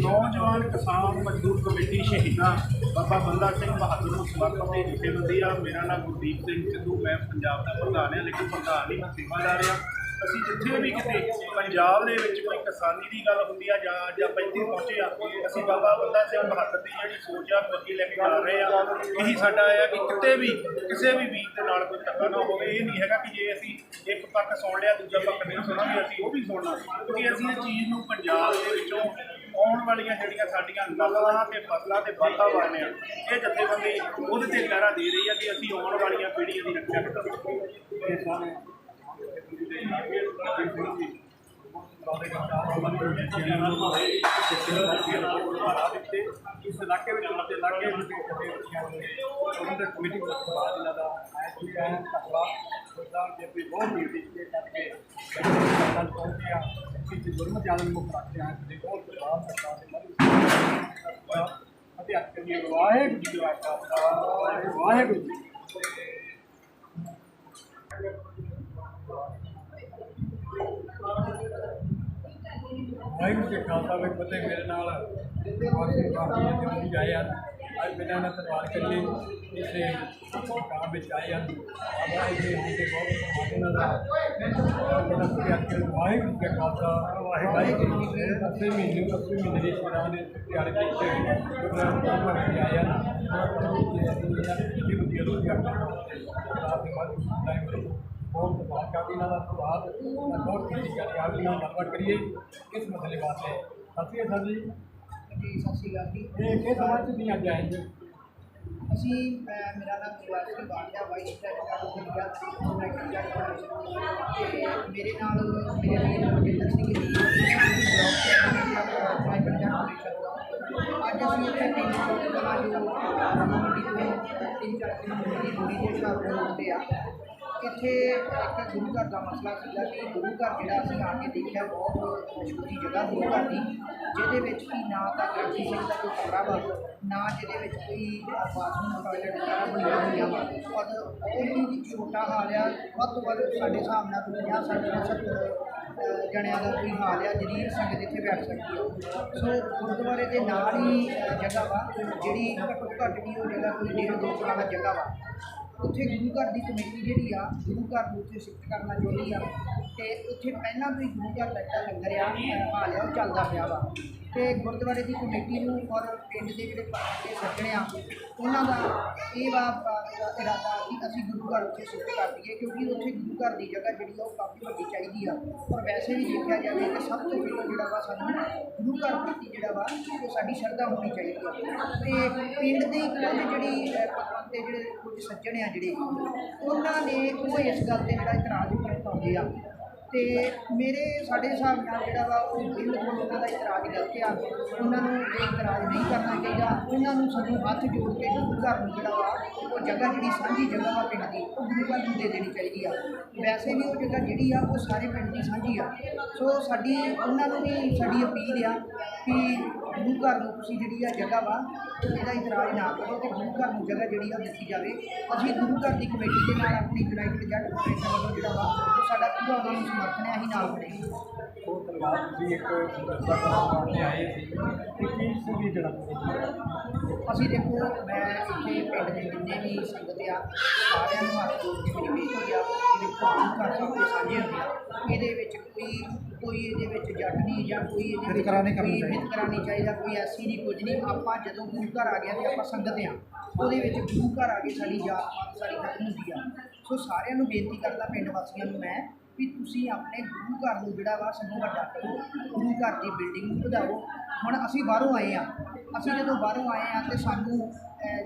ਨੌਜਵਾਨ ਕਿਸਾਨ ਮਜ਼ਦੂਰ ਕਮੇਟੀ ਸ਼ਹੀਦਾਂ ਬਾਬਾ ਬੰਦਾ ਸਿੰਘ ਬਹਾਦਰ ਨੂੰ ਸਮਰਪਿਤ ਇਹ ਜਥੇਬੰਦੀ ਆ। ਮੇਰਾ ਨਾਮ ਗੁਰਦੀਪ ਸਿੰਘ ਸਿੱਧੂ, ਮੈਂ ਪੰਜਾਬ ਦਾ ਪ੍ਰਧਾਨ ਹਾਂ, ਲੇਕਿਨ ਪ੍ਰਧਾਨ ਹੀ ਮੈਂ ਸੇਵਾਦਾਰ ਆ ਅਸੀਂ ਜਿੱਥੇ ਵੀ ਕਿਤੇ ਪੰਜਾਬ ਦੇ ਵਿੱਚ ਕੋਈ ਕਿਸਾਨੀ ਦੀ ਗੱਲ ਹੁੰਦੀ ਆ ਜਾਂ ਅੱਜ ਆਪਾਂ ਪਹੁੰਚੇ ਆ, ਅਸੀਂ ਬਾਬਾ ਬੰਦਾ ਸਿੰਘ ਬਹਾਦਰ ਦੀ ਜਿਹੜੀ ਸੋਚ ਆ, ਅੱਗੇ ਲੈ ਕੇ ਜਾ ਰਹੇ ਆ। ਇਹੀ ਸਾਡਾ ਆ ਕਿ ਕਿਤੇ ਵੀ, ਕਿਸੇ ਵੀ ਵੀਰ ਦੇ ਨਾਲ ਕੋਈ ਧੱਕਾ ਨਾ ਹੋਵੇ। ਇਹ ਨਹੀਂ ਹੈਗਾ ਕਿ ਜੇ ਅਸੀਂ ਇੱਕ ਪੱਖ ਸੁਣ ਲਿਆ, ਦੂਜਾ ਪੱਖ ਨਹੀਂ ਸੁਣਾਂਗੇ, ਅਸੀਂ ਉਹ ਵੀ ਸੁਣਨਾ। ਕਿਉਂਕਿ ਅਸੀਂ ਇਹ ਚੀਜ਼ ਨੂੰ ਪੰਜਾਬ ਦੇ ਵਿੱਚੋਂ ਆਉਣ ਵਾਲੀਆਂ ਜਿਹੜੀਆਂ ਸਾਡੀਆਂ ਨਸਲਾਂ ਤੇ ਫਸਲਾਂ ਤੇ ਵਾਤਾਵਰਣ ਆ, ਇਹ ਜਥੇਬੰਦੀ ਉਹਦੇ ਤੇ ਪਹਿਰਾ ਦੇ ਰਹੀ ਆ ਕਿ ਅਸੀਂ ਆਉਣ ਵਾਲੀਆਂ ਪੀੜ੍ਹੀਆਂ ਦੀ ਰੱਖਿਆ ਕਰਾਂਗੇ ਇਹ ਸਾਰੇ ਇਸ ਇਲਾਕੇ ਵਿੱਚ ਉਹਨਾਂ ਦੇ ਇਲਾਕੇ ਵਿੱਚ ਉਹਨਾਂ ਦੇ ਕਮੇਟੀ ਦਾ ਬਾਅਦ ਇਹਨਾਂ ਦਾ ਆਇਆ ਸੀ ਹੈ ਤਕਵਾ ਸਰਦਾਰ ਜੀ ਵੀ ਬਹੁਤ ਭੀੜ ਦੀ ਕੇ ਕੱਟ ਕੇ ਨਾਲ ਪਹੁੰਚਿਆ ਕਿ ਜੁਰਮ ਜਾਲਮ ਮੁਖ ਰੱਖਿਆ ਹੈ ਤੇ ਬਹੁਤ ਬਾਤ ਸਰਕਾਰ ਦੇ ਨਾਲ ਅਤੇ ਅੱਜ ਕੇ ਵਾਹਿਗੁਰੂ ਜੀ ਖਾਲਸਾ, ਵਾਹਿਗੁਰੂ ਵਿੱਚ ਫਤਿਹ। ਮੇਰੇ ਨਾਲ ਵਾਸੀ ਬਾਕੀ ਜਿਹੜੇ ਵੀ ਆਏ ਹਨ। ਅੱਜ ਬਿਨਾਂ ਨਾ ਧੰਨਵਾਦ ਕਰੀਏ ਇਸੇ ਕੰਮ ਵਿੱਚ ਆਏ ਹਨ। ਆਵਾ ਇਹ ਹੁੰਦੇ ਬਹੁਤ ਮਾਤਨਾ ਵਾਹਿਗੁਰੂ ਜੀ ਖਾਲਸਾ ਵਾਹਿਗੁਰੂ ਜੀ ਕੀ ਮਹੀਨੇ ਅਸੀਂ ਮਹੀਨੇ ਦੇ ਸ਼ਰਾਂ ਦੇ ਤਿਆਰ ਕੀਤੇ ਪ੍ਰੋਗਰਾਮ ਕੰਮ ਵਿੱਚ ਆਏ ਹਨ। ਜੀ ਵਧੀਆ ਲੋਕ ਆਪ ਦੇ ਮਾਧਿਅਮ ਟਾਈਮ ਲਈ ਬਹੁਤ ਧੰਨਵਾਦ ਕਰਦੇ ਇਹਨਾਂ ਦਾ ਧੰਨਵਾਦ ਮੈਂ ਬਹੁਤ ਖੁਸ਼ੀ ਕਰਕੇ ਆਪ ਜੀ ਨਾਲ ਗੱਲਬਾਤ ਕਰੀਏ ਇਸ ਮਸਲੇ ਵਾਸਤੇ ਸਤਿ ਸ਼੍ਰੀ ਅਕਾਲ ਜੀ ਜੀ ਸਤਿ ਸ਼੍ਰੀ ਅਕਾਲ ਜੀ ਇਹ ਕਿਸ ਸਮਾਜ ਚ ਨਹੀਂ ਅੱਜ ਆਏ ਜੀ ਅਸੀਂ ਮੈਂ ਮੇਰਾ ਨਾਮ Gurwaj Singh Batia vice president India United Jatt Federation ਤੇ ਮੇਰੇ ਨਾਲ ਮੇਰੇ ਵੀਰ ਰਵਿੰਦਰ ਸਿੰਘ ਜੀ ਪ੍ਰਾਈਵੇਟ ਜੱਟ ਫੈਡਰੇਸ਼ਨ ਅੱਜ ਅਸੀਂ ਇੱਥੇ ਤਿੰਨ ਚੌਕ ਕਲਾ ਜੋ ਮੰਡੀ ਤੋਂ ਤਿੰਨ ਚਾਰ ਕਿਲੋਮੀਟਰ ਦੀ ਦੂਰੀ ਦੇ ਹਿਸਾਬ ਨਾਲ ਹੁੰਦੇ ਆ ਇੱਥੇ ਇੱਕ ਗੁਰੂ ਘਰ ਦਾ ਮਸਲਾ ਸੀਗਾ ਕਿ ਗੁਰੂ ਘਰ ਜਿਹੜਾ ਅਸੀਂ ਆ ਕੇ ਦੇਖਿਆ, ਬਹੁਤ ਮਸ਼ਹੂਰੀ ਜਗ੍ਹਾ ਗੁਰੂ ਘਰ ਦੀ, ਜਿਹਦੇ ਵਿੱਚ ਕਿ ਨਾ ਤਾਂ ਗ੍ਰੰਥੀ ਸਿੰਘ ਦਾ ਕੋਈ ਕਮਰਾ ਵਾ, ਨਾ ਜਿਹਦੇ ਵਿੱਚ ਕੋਈ ਬਾਥਰੂਮ ਟਾਇਲਟ ਵਗੈਰਾ ਬਣਿਆ ਹੋਈਆਂ ਵਾ। ਔਰ ਉਹ ਵੀ ਛੋਟਾ ਹਾਲ ਆ, ਵੱਧ ਤੋਂ ਵੱਧ ਸਾਡੇ ਹਿਸਾਬ ਨਾਲ ਕੋਈ 50 60 70 ਜਣਿਆਂ ਦਾ ਕੋਈ ਹਾਲ ਆ, ਜਿਹੜੀ ਸੰਗਤ ਇੱਥੇ ਬੈਠ ਸਕਦੀ ਆ ਸੋ ਗੁਰਦੁਆਰੇ ਦੇ ਨਾਲ ਹੀ ਜਗ੍ਹਾ ਵਾ, ਜਿਹੜੀ ਘੱਟੋ ਘੱਟ ਵੀ ਉਹ ਜਗ੍ਹਾ ਕੋਈ ਡੇਢ ਦੋ ਕਨਾਲ ਜਗ੍ਹਾ ਵਾ। ਉੱਥੇ ਗੁਰੂ ਘਰ ਦੀ ਕਮੇਟੀ ਜਿਹੜੀ ਆ, ਗੁਰੂ ਘਰ ਨੂੰ ਉੱਥੇ ਸ਼ਿਫਟ ਕਰਨਾ ਚਾਹੁੰਦੀ ਆ। ਤੇ ਉੱਥੇ ਪਹਿਲਾਂ ਤੋਂ ਹੀ ਗੁਰੂ ਘਰ ਦਾ ਲੰਗਰ ਆ, ਅਹ ਆ, ਉਹ ਚੱਲਦਾ ਪਿਆ ਵਾ। ਤੇ ਗੁਰਦੁਆਰੇ ਦੀ ਕਮੇਟੀ ਨੂੰ ਔਰ ਪਿੰਡ ਦੇ ਜਿਹੜੇ ਪਾਰਟੀ ਸੱਜਣੇ ਆ ਉਹਨਾਂ ਦਾ ਇਹ ਵਾ ਅਹ, ਇਰਾਦਾ ਕਿ ਅਸੀਂ ਗੁਰੂ ਘਰ ਉੱਥੇ ਸ਼ਿਫਟ ਕਰ ਦਈਏ ਕਿਉਂਕਿ ਉੱਥੇ ਗੁਰੂ ਘਰ ਦੀ ਜਗ੍ਹਾ ਜਿਹੜੀ ਆ ਉਹ ਕਾਫੀ ਵੱਡੀ ਚਾਹੀਦੀ ਆ। ਔਰ ਵੈਸੇ ਵੀ ਦੇਖਿਆ ਜਾਵੇ ਤਾਂ ਸਭ ਤੋਂ ਪਹਿਲਾਂ ਜਿਹੜਾ ਵਾ ਸਾਨੂੰ ਗੁਰੂ ਘਰ ਪ੍ਰਤੀ ਜਿਹੜਾ ਵਾ ਉਹ ਸਾਡੀ ਸ਼ਰਧਾ ਹੋਣੀ ਚਾਹੀਦੀ ਆ। ਤੇ ਪਿੰਡ ਦੇ ਕੁਝ ਜਿਹੜੀ ਅਹ, ਤੇ ਜਿਹੜੇ ਕੁਝ ਸੱਜਣ ਆ ਜਿਹੜੇ ਉਹਨਾਂ ਨੇ ਉਹ ਇਸ ਗੱਲ ਤੇ ਜਿਹੜਾ ਇਤਰਾਜ਼ ਪ੍ਰਗਟਾਉਂਦੇ ਆ ਤੇ ਮੇਰੇ, ਸਾਡੇ ਹਿਸਾਬ ਨਾਲ ਜਿਹੜਾ ਵਾ, ਉਹ ਬਿਲਕੁਲ ਉਹਨਾਂ ਦਾ ਇਤਰਾਜ਼ ਗਲਤ ਆ ਉਹਨਾਂ ਨੂੰ ਇਹ ਇਤਰਾਜ਼ ਨਹੀਂ ਕਰਨਾ ਚਾਹੀਦਾ। ਉਹਨਾਂ ਨੂੰ ਸਾਨੂੰ ਹੱਥ ਜੋੜ ਕੇ ਗੁਰੂ ਘਰ ਨੂੰ ਜਿਹੜਾ ਵਾ, ਉਹ ਜਗ੍ਹਾ ਜਿਹੜੀ ਸਾਂਝੀ ਜਗ੍ਹਾ ਵਾ ਪਿੰਡ ਦੀ, ਉਹ ਗੁਰੂ ਘਰ ਨੂੰ ਦੇ ਦੇਣੀ ਚਾਹੀਦੀ ਆ। ਵੈਸੇ ਵੀ ਉਹ ਜਗ੍ਹਾ ਜਿਹੜੀ ਆ, ਉਹ ਸਾਰੇ ਪਿੰਡ ਦੀ ਸਾਂਝੀ ਆ। ਸੋ ਸਾਡੀ, ਉਹਨਾਂ ਨੂੰ ਵੀ ਸਾਡੀ ਅਪੀਲ ਆ ਕਿ ਗੁਰੂ ਘਰ ਨੂੰ ਤੁਸੀਂ ਜਿਹੜੀ ਆ ਜਗ੍ਹਾ ਵਾ ਇਹਦਾ ਇਤਰਾਜ਼ ਨਾ ਕਰੋ ਤੇ ਗੁਰੂ ਘਰ ਨੂੰ ਜਗ੍ਹਾ ਜਿਹੜੀ ਆ ਉਹ ਦਿੱਤੀ ਜਾਵੇ। ਅਸੀਂ ਗੁਰੂ ਘਰ ਦੀ ਕਮੇਟੀ ਦੇ ਨਾਲ ਆਪਣੀ ਯੂਨਾਈਟਿਡ ਜੱਟ ਫੈਡਰੇਸ਼ਨ ਵੱਲੋਂ ਜਿਹੜਾ ਵਾ ਉਹ ਸਾਡਾ ਪੂਰਾ ਉਹਨਾਂ ਨੂੰ ਸਮਰਥਨ ਹੈ ਅਸੀਂ ਨਾਲ ਖੜੇ ਹਾਂ। ਬਹੁਤ ਧੰਨਵਾਦ ਤੁਸੀਂ ਇੱਕ ਸੰਦਰਭਾ ਕਰਨ ਆਏ ਸੀ। ਕੀ ਸੀ ਜਿਹੜਾ ਅਸੀਂ ਦੇਖੋ ਮੈਂ ਇੱਥੇ ਪਿੰਡ ਦੇ ਜਿੰਨੇ ਵੀ ਸੰਗਤ ਆ ਸਾਰਿਆਂ ਨੂੰ ਹੱਥ ਜੋੜ ਕੇ ਮੇਰੀ ਬੇਨਤੀ ਆ ਕਿ ਦੇਖੋ ਗੁਰੂ ਘਰ ਸਭ ਦੇ ਸਾਂਝੇ ਹੁੰਦੇ ਆ। ਇਹਦੇ ਵਿੱਚ ਕੋਈ ਕੋਈ ਇਹਦੇ ਵਿੱਚ ਜੱਟ ਨਹੀਂ ਜਾਂ ਕੋਈ ਇਹਦੇ ਵਿੱਚ ਨਹੀਂ ਕਰਨਾ ਚਾਹੀਦਾ। ਨਹੀਂ ਚਾਹੀਦਾ ਕੋਈ ਐਸੀ ਨਹੀਂ ਕੁਝ ਨਹੀਂ। ਆਪਾਂ ਜਦੋਂ ਗੁਰੂ ਘਰ ਆ ਗਿਆ ਤੇ ਆਪਾਂ ਸੰਗਤ ਆ ਉਹਦੇ ਵਿੱਚ ਗੁਰੂ ਘਰ ਆ ਕੇ ਸਾਡੀ ਜਾਤ ਪਾਤ ਸਾਡੀ ਖਤਮ ਹੁੰਦੀ ਆ। ਸੋ ਸਾਰਿਆਂ ਨੂੰ ਬੇਨਤੀ ਕਰਦਾ ਪਿੰਡ ਵਾਸੀਆਂ ਨੂੰ ਮੈਂ ਵੀ ਤੁਸੀਂ ਆਪਣੇ ਗੁਰੂ ਘਰ ਨੂੰ ਜਿਹੜਾ ਵਾ ਸਭ ਵੱਡਾ ਕਰੋ, ਗੁਰੂ ਘਰ ਦੀ ਬਿਲਡਿੰਗ ਨੂੰ ਵਧਾਓ। ਹੁਣ ਅਸੀਂ ਬਾਹਰੋਂ ਆਏ ਆ ਅਸੀਂ ਜਦੋਂ ਬਾਹਰੋਂ ਆਏ ਆ ਤੇ ਸਾਨੂੰ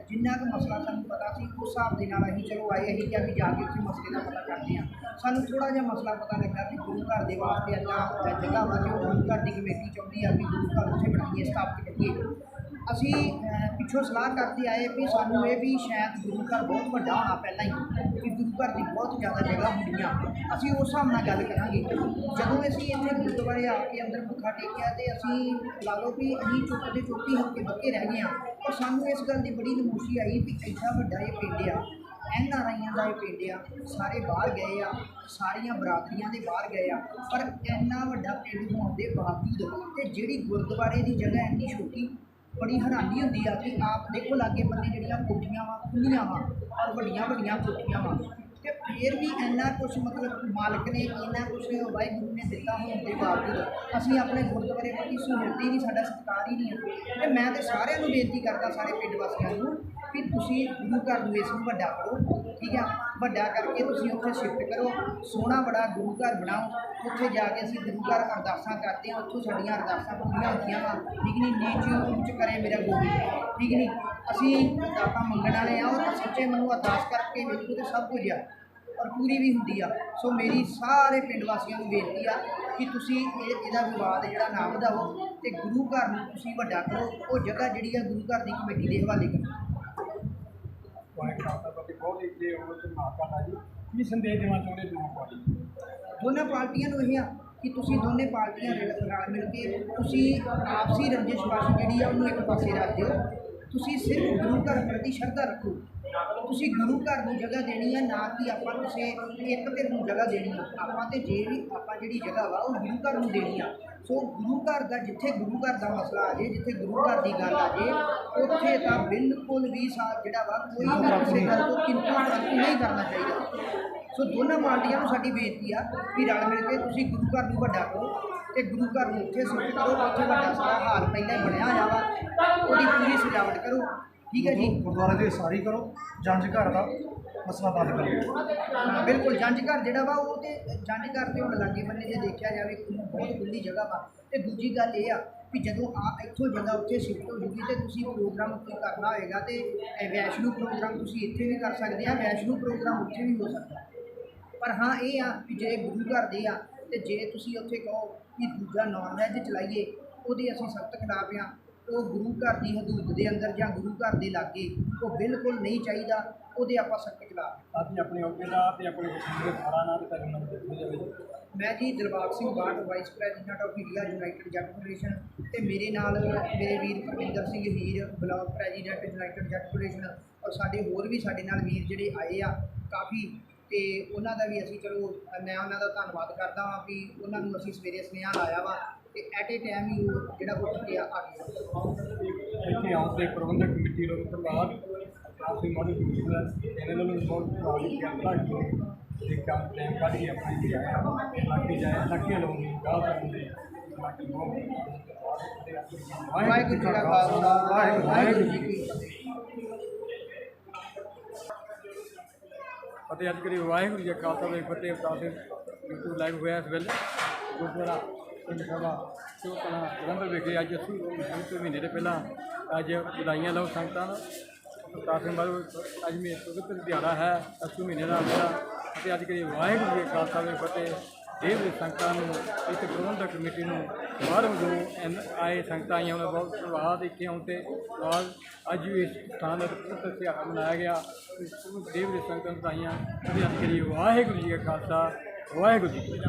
ਜਿੰਨਾ ਕੁ ਮਸਲਾ ਸਾਨੂੰ ਪਤਾ ਸੀ, ਉਸ ਹਿਸਾਬ ਦੇ ਨਾਲ ਅਸੀਂ ਚਲੋ ਆਏ, ਅਸੀਂ ਕਿਹਾ ਵੀ ਜਾ ਕੇ ਉੱਥੇ ਮਸਲੇ ਦਾ ਪਤਾ ਕਰਦੇ ਆ ਸਾਨੂੰ ਥੋੜਾ ਜਿਹਾ ਮਸਲਾ ਪਤਾ ਲੱਗਾ ਕਿ ਗੁਰੂ ਘਰ ਦੇ ਵਾਸਤੇ ਅੱਲਾ ਜਗ੍ਹਾ ਵਾ ਜੋ ਗੁਰੂ ਘਰ ਦੀ ਕਮੇਟੀ ਚਾਹੁੰਦੀ ਆ ਵੀ ਗੁਰੂ ਘਰ ਉੱਥੇ ਬਣਾਈਏ, ਸਥਾਪਿਤ ਕਰੀਏ। ਅਸੀਂ ਪਿੱਛੋਂ ਸਲਾਹ ਕਰਦੇ ਆਏ ਵੀ ਸਾਨੂੰ ਇਹ ਵੀ ਸ਼ਾਇਦ ਗੁਰੂ ਘਰ ਬਹੁਤ ਵੱਡਾ ਹੋਣਾ ਪਹਿਲਾਂ ਹੀ ਕਿ ਗੁਰੂ ਘਰ ਦੀ ਬਹੁਤ ਜ਼ਿਆਦਾ ਜਗ੍ਹਾ ਹੁੰਦੀਆਂ। ਅਸੀਂ ਉਸ ਹਿਸਾਬ ਨਾਲ ਗੱਲ ਕਰਾਂਗੇ। ਜਦੋਂ ਅਸੀਂ ਇੱਥੇ ਗੁਰਦੁਆਰੇ ਆ ਕੇ ਅੰਦਰ ਮੱਥਾ ਟੇਕਿਆ ਤੇ ਅਸੀਂ ਲਾ ਲਓ ਵੀ ਅਸੀਂ ਚੁੱਪ ਦੇ ਚੁੱਪੀ ਹੋ ਕੇ ਬੱਕੇ ਰਹਿ ਗਏ ਆ ਪਰ ਸਾਨੂੰ ਇਸ ਗੱਲ ਦੀ ਬੜੀ ਨਮੋਸ਼ੀ ਆਈ ਵੀ ਐਡਾ ਵੱਡਾ ਇਹ ਪਿੰਡ ਆ। ਐਨ ਆਰ ਆਈਆਂ ਦਾ ਇਹ ਪਿੰਡ ਆ। ਸਾਰੇ ਬਾਹਰ ਗਏ ਆ, ਸਾਰੀਆਂ ਬਰਾਦਰੀਆਂ ਦੇ ਬਾਹਰ ਗਏ ਆ। ਪਰ ਇੰਨਾ ਵੱਡਾ ਪਿੰਡ ਹੋਣ ਦੇ ਬਾਵਜੂਦ ਤੇ ਜਿਹੜੀ ਗੁਰਦੁਆਰੇ ਦੀ ਜਗ੍ਹਾ ਇੰਨੀ ਛੋਟੀ ਬੜੀ ਹੈਰਾਨੀ ਹੁੰਦੀ ਆ ਕਿ ਆਪ ਦੇਖੋ ਲਾਗੇ ਬੰਦੇ ਜਿਹੜੀਆਂ ਕੋਠੀਆਂ ਵਾ ਖੁੱਲੀਆਂ ਵਾ ਔਰ ਵੱਡੀਆਂ ਵੱਡੀਆਂ ਕੋਠੀਆਂ ਵਾ। ਤੇ ਫਿਰ ਵੀ ਇੰਨਾ ਕੁਝ ਮਤਲਬ ਮਾਲਕ ਨੇ ਇੰਨਾ ਕੁਝ ਵਾਹਿਗੁਰੂ ਨੇ ਦਿੱਤਾ ਹੋਣ ਦੇ ਬਾਵਜੂਦ ਅਸੀਂ ਆਪਣੇ ਗੁਰਦੁਆਰੇ ਪ੍ਰਤੀ ਸਹੂਲਤ ਹੀ ਨਹੀਂ, ਸਾਡਾ ਸਤਿਕਾਰ ਹੀ ਨਹੀਂ ਹੈ ਤੇ ਮੈਂ ਤੇ ਸਾਰਿਆਂ ਨੂੰ ਬੇਨਤੀ ਕਰਦਾ, ਸਾਰੇ ਪਿੰਡ ਵਾਸੀਆਂ ਨੂੰ, ਕਿ ਤੁਸੀਂ ਗੁਰੂ ਘਰ ਨੂੰ ਇਸ ਨੂੰ ਵੱਡਾ ਕਰੋ। ਠੀਕ ਆ? ਵੱਡਾ ਕਰਕੇ ਤੁਸੀਂ ਉੱਥੇ ਸ਼ਿਫਟ ਕਰੋ। ਸੋਹਣਾ ਬੜਾ ਗੁਰੂ ਘਰ ਬਣਾਓ। ਉੱਥੇ ਜਾ ਕੇ ਅਸੀਂ ਗੁਰੂ ਘਰ ਅਰਦਾਸਾਂ ਕਰਦੇ ਹਾਂ। ਉੱਥੋਂ ਸਾਡੀਆਂ ਅਰਦਾਸਾਂ ਪੂਰੀਆਂ ਹੁੰਦੀਆਂ ਵਾ। ਠੀਕ ਨਹੀਂ ਨੀਚੇ ਉੱਚ ਕਰੇ ਮੇਰਾ ਗੁਰੂ। ਠੀਕ ਨਹੀਂ ਅਸੀਂ ਅਰਦਾਸਾਂ ਮੰਗਣ ਵਾਲੇ ਆ ਔਰ ਸੱਚੇ ਮਨੋਂ ਅਰਦਾਸ ਕਰਕੇ ਵੇਖੋ ਤੇ ਸਭ ਕੁਝ ਆ। ਔਰ ਪੂਰੀ ਵੀ ਹੁੰਦੀ ਆ। ਸੋ ਮੇਰੀ ਸਾਰੇ ਪਿੰਡ ਵਾਸੀਆਂ ਨੂੰ ਬੇਨਤੀ ਆ ਕਿ ਤੁਸੀਂ ਇਹ ਇਹਦਾ ਵਿਵਾਦ ਜਿਹੜਾ ਨਾ ਵਧਾਓ ਤੇ ਗੁਰੂ ਘਰ ਨੂੰ ਤੁਸੀਂ ਵੱਡਾ ਕਰੋ। ਉਹ ਜਗ੍ਹਾ ਜਿਹੜੀ ਆ ਗੁਰੂ ਘਰ ਦੀ ਕਮੇਟੀ ਦੇ ਹਵਾਲੇ ਕਰੋ। ਬਹੁਤ ਹੀ ਉਹ ਤੇ ਮਾਤਾ ਦਾ ਜੀ, ਕੀ ਸੰਦੇਸ਼ ਦੇਣਾ ਚਾਹੁੰਦੇ ਦੋਨੋਂ ਪਾਰਟੀ ਦੋਨਾਂ ਪਾਰਟੀਆਂ ਨੂੰ ਇਹ ਆ ਕਿ ਤੁਸੀਂ ਦੋਨੇ ਪਾਰਟੀਆਂ ਰਲ ਮਿਲ ਕੇ ਤੁਸੀਂ ਆਪਸੀ ਰੰਜਿਸ਼ ਜਿਹੜੀ ਆ ਉਹਨੂੰ ਇੱਕ ਪਾਸੇ ਰੱਖ ਦਿਓ। ਤੁਸੀਂ ਸਿਰਫ ਗੁਰੂ ਘਰ ਪ੍ਰਤੀ ਸ਼ਰਧਾ ਰੱਖੋ। ਤੁਸੀਂ ਗੁਰੂ ਘਰ ਨੂੰ ਜਗ੍ਹਾ ਦੇਣੀ ਹੈ ਨਾ ਕਿ ਆਪਾਂ ਕਿਸੇ ਇੱਕ ਧਿਰ ਨੂੰ ਜਗ੍ਹਾ ਦੇਣੀ ਆ। ਆਪਾਂ ਤੇ ਜੇ ਵੀ ਆਪਾਂ ਜਿਹੜੀ ਜਗ੍ਹਾ ਵਾ ਉਹ ਗੁਰੂ ਘਰ ਨੂੰ ਦੇਣੀ ਆ। ਸੋ ਗੁਰੂ ਘਰ ਦਾ ਜਿੱਥੇ ਗੁਰੂ ਘਰ ਦਾ ਮਸਲਾ ਆ ਜੇ ਜਿੱਥੇ ਗੁਰੂ ਘਰ ਦੀ ਗੱਲ ਆ ਜੇ ਉੱਥੇ ਤਾਂ ਬਿਲਕੁਲ ਵੀ ਸਾ ਜਿਹੜਾ ਵਾ ਕੋਈ ਕਿਸੇ ਗੱਲ ਤੋਂ ਕਿੰਤੂ ਨਹੀਂ ਕਰਨਾ ਚਾਹੀਦਾ। ਸੋ ਦੋਨਾਂ ਪਾਰਟੀਆਂ ਨੂੰ ਸਾਡੀ ਬੇਨਤੀ ਆ ਵੀ ਰਲ ਮਿਲ ਕੇ ਤੁਸੀਂ ਗੁਰੂ ਘਰ ਨੂੰ ਵੱਡਾ ਕਰੋ ਤੇ ਗੁਰੂ ਘਰ ਨੂੰ ਉੱਥੇ ਸਿਫਟ ਕਰੋ ਉੱਥੇ ਵੱਡਾ ਸਾਰਾ ਹਾਲ ਪਹਿਲਾਂ ਹੀ ਬਣਿਆ ਹੋਇਆ ਵਾ ਉਹਦੀ ਪੂਰੀ ਸਜਾਵਟ ਕਰੋ। ਠੀਕ ਹੈ ਜੀ? ਗੁਰਦੁਆਰੇ ਦੀ ਸਾਰੀ ਕਰੋ ਜੰਜ ਘਰ ਦਾ। ਮਸਲਾ ਬੰਦ ਕਰੋ ਹਾਂ, ਬਿਲਕੁਲ ਜੰਜ ਘਰ ਜਿਹੜਾ ਵਾ ਉਹ ਤੇ ਜੰਜ ਘਰ ਤੇ ਹੁਣ ਲਾਗੇ ਬੰਨੇ ਜੇ ਦੇਖਿਆ ਜਾਵੇ ਬਹੁਤ ਖੁੱਲੀ ਜਗ੍ਹਾ ਵਾ। ਤੇ ਦੂਜੀ ਗੱਲ ਇਹ ਆ ਵੀ ਜਦੋਂ ਆ ਇੱਥੋਂ ਜਗ੍ਹਾ ਉੱਥੇ ਸ਼ਿਫਟ ਹੋ ਜੂਗੀ ਤੇ ਤੁਸੀਂ ਪ੍ਰੋਗਰਾਮ ਉੱਥੇ ਕਰਨਾ ਹੋਏਗਾ ਤੇ ਇਹ ਵੈਸ਼ਨੂ ਪ੍ਰੋਗਰਾਮ ਤੁਸੀਂ ਇੱਥੇ ਵੀ ਕਰ ਸਕਦੇ ਆ ਵੈਸ਼ਨੂ ਪ੍ਰੋਗਰਾਮ ਉੱਥੇ ਵੀ ਹੋ ਸਕਦਾ। ਪਰ ਹਾਂ ਇਹ ਆ ਕਿ ਜੇ ਗੁਰੂ ਘਰ ਦੇ ਆ ਤੇ ਜੇ ਤੁਸੀਂ ਉੱਥੇ ਕਹੋ ਕਿ ਦੂਜਾ ਨਾਨ ਵੈਜ ਚਲਾਈਏ ਉਹਦੇ ਅਸੀਂ ਸਖਤ ਖਿਲਾਫ ਆ। ਉਹ ਗੁਰੂ ਘਰ ਦੀ ਹਦੂਦ ਦੇ ਅੰਦਰ ਜਾਂ ਗੁਰੂ ਘਰ ਦੇ ਲਾਗੇ ਉਹ ਬਿਲਕੁਲ ਨਹੀਂ ਚਾਹੀਦਾ। ਉਹਦੇ ਆਪਾਂ ਸਖਤ ਖਿਲਾਫ ਅਸੀਂ ਆਪਣੇ ਅਹੁਦੇ ਦਾ ਤੇ ਆਪਣੇ ਵਸੀਲੇ ਸਾਰਾ ਨਾਲ ਤੇ ਕਰਨਾ ਜਾਵੇ ਮੈਂ ji Dilbag Singh Bat vice president of India United Jatt Federation ਤੇ ਮੇਰੇ ਨਾਲ ਮੇਰੇ ਵੀਰ Parminder Singh Heer block president United Jatt Federation ਔਰ ਸਾਡੇ ਹੋਰ ਵੀ ਸਾਡੇ ਨਾਲ ਵੀਰ ਜਿਹੜੇ ਆਏ ਆ ਕਾਫੀ ਤੇ ਉਹਨਾਂ ਦਾ ਵੀ ਅਸੀਂ ਚਲੋ ਮੈਂ ਉਹਨਾਂ ਦਾ ਧੰਨਵਾਦ ਕਰਦਾ ਹਾਂ ਵੀ ਉਹਨਾਂ ਨੂੰ ਅਸੀਂ ਸਵੇਰੇ ਸੁਨੇਹਾ ਲਾਇਆ ਵਾ ਤੇ ਐਟ ਏ ਟਾਈਮ ਹੀ ਉਹ ਜਿਹੜਾ ਉੱਠ ਕੇ ਆ ਗਿਆ ਇੱਥੇ ਆਉਣ ਪ੍ਰਬੰਧਕ ਕਮੇਟੀ ਨੂੰ ਧੰਨਵਾਦ। ਅਸੀਂ ਮਾੜੀ ਇਹਨਾਂ ਨੂੰ ਬਹੁਤ ਪ੍ਰਭਾਵਿਤ ਕਰਦਾ ਕਿ ਇਹ ਕੰਮ ਟਾਈਮ ਕੱਢ ਕੇ ਆਪਣੀ ਵੀ ਆਇਆ ਲੱਗੀ ਜਾਏ ਲੱਗੇ ਲੋਕ ਗਾਹ ਕਰਦੇ ਬਾਕੀ ਵਾਹਿਗੁਰੂ ਜੀ ਕਾ ਖਾਲਸਾ। ਵਾਹਿਗੁਰੂ ਜੀ ਕੀ ਅਤੇ ਅੱਜ ਕਰੀ ਵਾਹਿਗੁਰੂ ਜੀ ਕਾ ਖਾਲਸਾ ਵਾਹਿਗੁਰੂ ਫਤਿਹ ਅਵਤਾਰ YouTube ਲਾਈਵ ਹੋਇਆ ਇਸ ਵੇਲੇ। ਗੁਰਦੁਆਰਾ ਪਿੰਡ ਸਭਾ ਚੋਕਣਾ ਜਲੰਧਰ ਵਿਖੇ ਅੱਜ ਅਸੀਂ ਸੰਤ ਮਹੀਨੇ ਦੇ ਪਹਿਲਾਂ। ਅੱਜ ਵਧਾਈਆਂ ਲਓ ਸੰਗਤਾਂ ਨੂੰ। ਅਵਤਾਰ ਸਿੰਘ ਬਾਬੂ ਅੱਜ ਮੇਰਾ ਪਵਿੱਤਰ ਦਿਹਾੜਾ ਹੈ ਅਸੂ ਮਹੀਨੇ ਦਾ ਮੇਰਾ, ਅਤੇ ਅੱਜ ਕਰੀ ਵਾਹਿਗੁਰੂ ਜੀ ਖਾਲਸਾ ਦੇ ਫਤਿਹ। ਦੇਵ ਦੇ ਸੰਗਤਾਂ ਨੂੰ, ਇਸ ਪ੍ਰਬੰਧਕ ਕਮੇਟੀ ਨੂੰ ਬਾਹਰੋਂ ਜੋ ਐਨ ਆਏ ਸੰਗਤਾਂ ਆਈਆਂ, ਉਹਨਾਂ ਦਾ ਬਹੁਤ ਧੰਨਵਾਦ ਇੱਥੇ ਆਉਣ ਤੇ। ਨਾਲ ਅੱਜ ਵੀ ਇਸ ਸਥਾਨ ਦਾ ਪਵਿੱਤਰ ਤਿਉਹਾਰ ਮਨਾਇਆ ਗਿਆ। ਦੇਵ ਦੇ ਸੰਗਤਾਂ ਨੂੰ ਵਧਾਈਆਂ। ਅਤੇ ਅੱਜ ਕਰੀ ਵਾਹਿਗੁਰੂ ਜੀ ਕਾ ਖਾਲਸਾ, ਵਾਹਿਗੁਰੂ ਜੀ